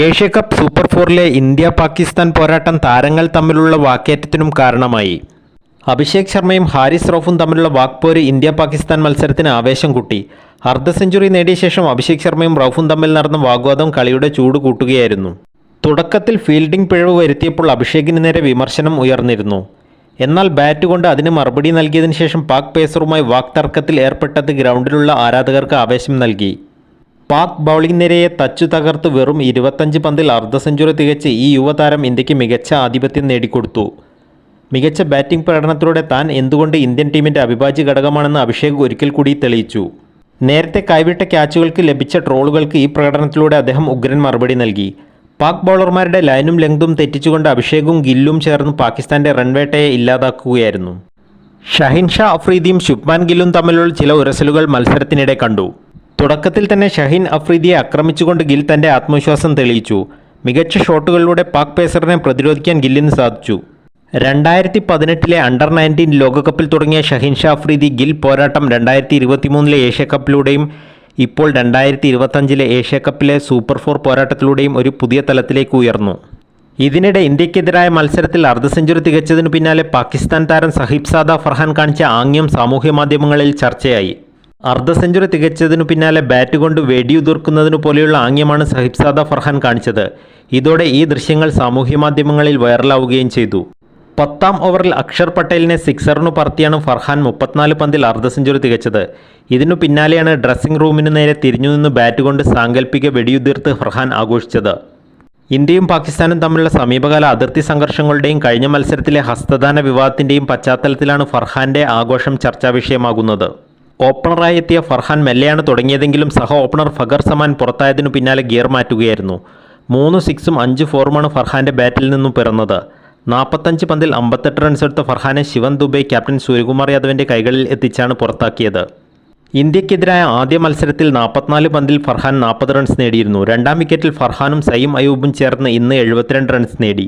Asia cup super ഫോറിലെ India Pakistan പോരാട്ടം താരങ്ങൾ തമ്മിലുള്ള വാക്കേറ്റത്തിനും കാരണമായി. അഭിഷേക് ശർമ്മയും ഹാരിസ് റോഫും തമ്മിലുള്ള വാക്പോര് ഇന്ത്യ പാകിസ്ഥാൻ മത്സരത്തിന് ആവേശം കൂട്ടി. അർദ്ധ സെഞ്ചുറി നേടിയ ശേഷം അഭിഷേക് ശർമ്മയും റൌഫും തമ്മിൽ നടന്ന വാഗ്വാദം കളിയുടെ ചൂട് കൂട്ടുകയായിരുന്നു. തുടക്കത്തിൽ ഫീൽഡിംഗ് പിഴവ് വരുത്തിയപ്പോൾ അഭിഷേകിന് നേരെ വിമർശനം ഉയർന്നിരുന്നു. എന്നാൽ ബാറ്റ് കൊണ്ട് അതിന് മറുപടി നൽകിയതിനു ശേഷം പാക് പേസറുമായി വാക്തർക്കത്തിൽ ഏർപ്പെട്ടത് ഗ്രൗണ്ടിലുള്ള ആരാധകർക്ക് ആവേശം നൽകി. പാക് ബൗളിംഗ് നിരയെ തച്ചു തകർത്ത് വെറും ഇരുപത്തഞ്ച് പന്തിൽ അർദ്ധ സെഞ്ചുറി തികച്ച് ഈ യുവതാരം ഇന്ത്യയ്ക്ക് മികച്ച ആധിപത്യം നേടിക്കൊടുത്തു. മികച്ച ബാറ്റിംഗ് പ്രകടനത്തിലൂടെ താൻ എന്തുകൊണ്ട് ഇന്ത്യൻ ടീമിന്റെ അവിഭാജ്യ ഘടകമാണെന്ന് അഭിഷേക് ഒരിക്കൽ കൂടി തെളിയിച്ചു. നേരത്തെ കൈവിട്ട ക്യാച്ചുകൾക്ക് ലഭിച്ച ട്രോളുകൾക്ക് ഈ പ്രകടനത്തിലൂടെ അദ്ദേഹം ഉഗ്രൻ മറുപടി നൽകി. പാക് ബൗളർമാരുടെ ലൈനും ലെങ്തും തെറ്റിച്ചുകൊണ്ട് അഭിഷേകും ഗില്ലും ചേർന്ന് പാകിസ്ഥാന്റെ റൺവേട്ടയെ ഇല്ലാതാക്കുകയായിരുന്നു. ഷഹിൻ ഷാ അഫ്രീദിയും ശുഭ്മാൻ ഗില്ലും തമ്മിലുള്ള ചില ഉരസലുകൾ മത്സരത്തിനിടെ കണ്ടു. തുടക്കത്തിൽ തന്നെ ഷഹീൻ അഫ്രീദിയെ ആക്രമിച്ചുകൊണ്ട് ഗിൽ തന്റെ ആത്മവിശ്വാസം തെളിയിച്ചു. മികച്ച ഷോട്ടുകളിലൂടെ പാക് പേസറിനെ പ്രതിരോധിക്കാൻ ഗില്ലിന് സാധിച്ചു. രണ്ടായിരത്തി പതിനെട്ടിലെ അണ്ടർ നയന്റീൻ ലോകകപ്പിൽ തുടങ്ങിയ ഷഹീൻ ഷാ അഫ്രീദി ഗിൽ പോരാട്ടം രണ്ടായിരത്തി ഇരുപത്തിമൂന്നിലെ ഏഷ്യ കപ്പിലൂടെയും ഇപ്പോൾ രണ്ടായിരത്തി ഇരുപത്തഞ്ചിലെ ഏഷ്യ കപ്പിലെ സൂപ്പർ ഫോർ പോരാട്ടത്തിലൂടെയും ഒരു പുതിയ തലത്തിലേക്ക് ഉയർന്നു. ഇതിനിടെ ഇന്ത്യക്കെതിരായ മത്സരത്തിൽ അർദ്ധ സെഞ്ചുറി തികച്ചതിനു പിന്നാലെ പാകിസ്ഥാൻ താരം സഹിബ് സാദ ഫർഹാൻ കാണിച്ച ആംഗ്യം സാമൂഹ്യ മാധ്യമങ്ങളിൽ ചർച്ചയായി. അർദ്ധ സെഞ്ചുറി തികച്ചതിനു പിന്നാലെ ബാറ്റ് കൊണ്ട് വെടിയുതിർക്കുന്നതിനു പോലെയുള്ള ആംഗ്യമാണ് സഹിബ് സാദ ഫർഹാൻ കാണിച്ചത്. ഇതോടെ ഈ ദൃശ്യങ്ങൾ സാമൂഹ്യ മാധ്യമങ്ങളിൽ വൈറലാവുകയും ചെയ്തു. പത്താം ഓവറിൽ അക്ഷർ പട്ടേലിനെ സിക്സറിനു പറത്തിയാണ് ഫർഹാൻ മുപ്പത്തിനാല് പന്തിൽ അർദ്ധ സെഞ്ചുറി തികച്ചത്. ഇതിനു പിന്നാലെയാണ് ഡ്രസ്സിംഗ് റൂമിന് നേരെ തിരിഞ്ഞു നിന്ന് ബാറ്റ് കൊണ്ട് സാങ്കല്പിക വെടിയുതിർത്ത് ഫർഹാൻ ആഘോഷിച്ചത്. ഇന്ത്യയും പാകിസ്ഥാനും തമ്മിലുള്ള സമീപകാല അതിർത്തി സംഘർഷങ്ങളുടെയും കഴിഞ്ഞ മത്സരത്തിലെ ഹസ്തദാന വിവാദത്തിന്റെയും പശ്ചാത്തലത്തിലാണ് ഫർഹാന്റെ ആഘോഷം ചർച്ചാ വിഷയമാകുന്നത് ഓപ്പണറായി എത്തിയ ഫർഹാൻ മെല്ലെയാണ് തുടങ്ങിയതെങ്കിലും സഹ ഓപ്പണർ ഫഗർ സമാൻ പുറത്തായതിനു പിന്നാലെ ഗിയർ മാറ്റുകയായിരുന്നു. മൂന്ന് സിക്സും അഞ്ച് ഫോറുമാണ് ഫർഹാന്റെ ബാറ്റിൽ നിന്നും പിറന്നത്. നാൽപ്പത്തഞ്ച് പന്തിൽ അമ്പത്തെട്ട് റൺസ് എടുത്ത ഫർഹാനെ ശിവൻ ദുബെ ക്യാപ്റ്റൻ സൂര്യകുമാർ യാദവിന്റെ കൈകളിൽ എത്തിച്ചാണ് പുറത്താക്കിയത്. ഇന്ത്യക്കെതിരായ ആദ്യ മത്സരത്തിൽ നാൽപ്പത്തിനാല് പന്തിൽ ഫർഹാൻ നാൽപ്പത് റൺസ് നേടിയിരുന്നു. രണ്ടാം വിക്കറ്റിൽ ഫർഹാനും സയ്യം അയൂബും ചേർന്ന് ഇന്ന് എഴുപത്തിരണ്ട് റൺസ് നേടി.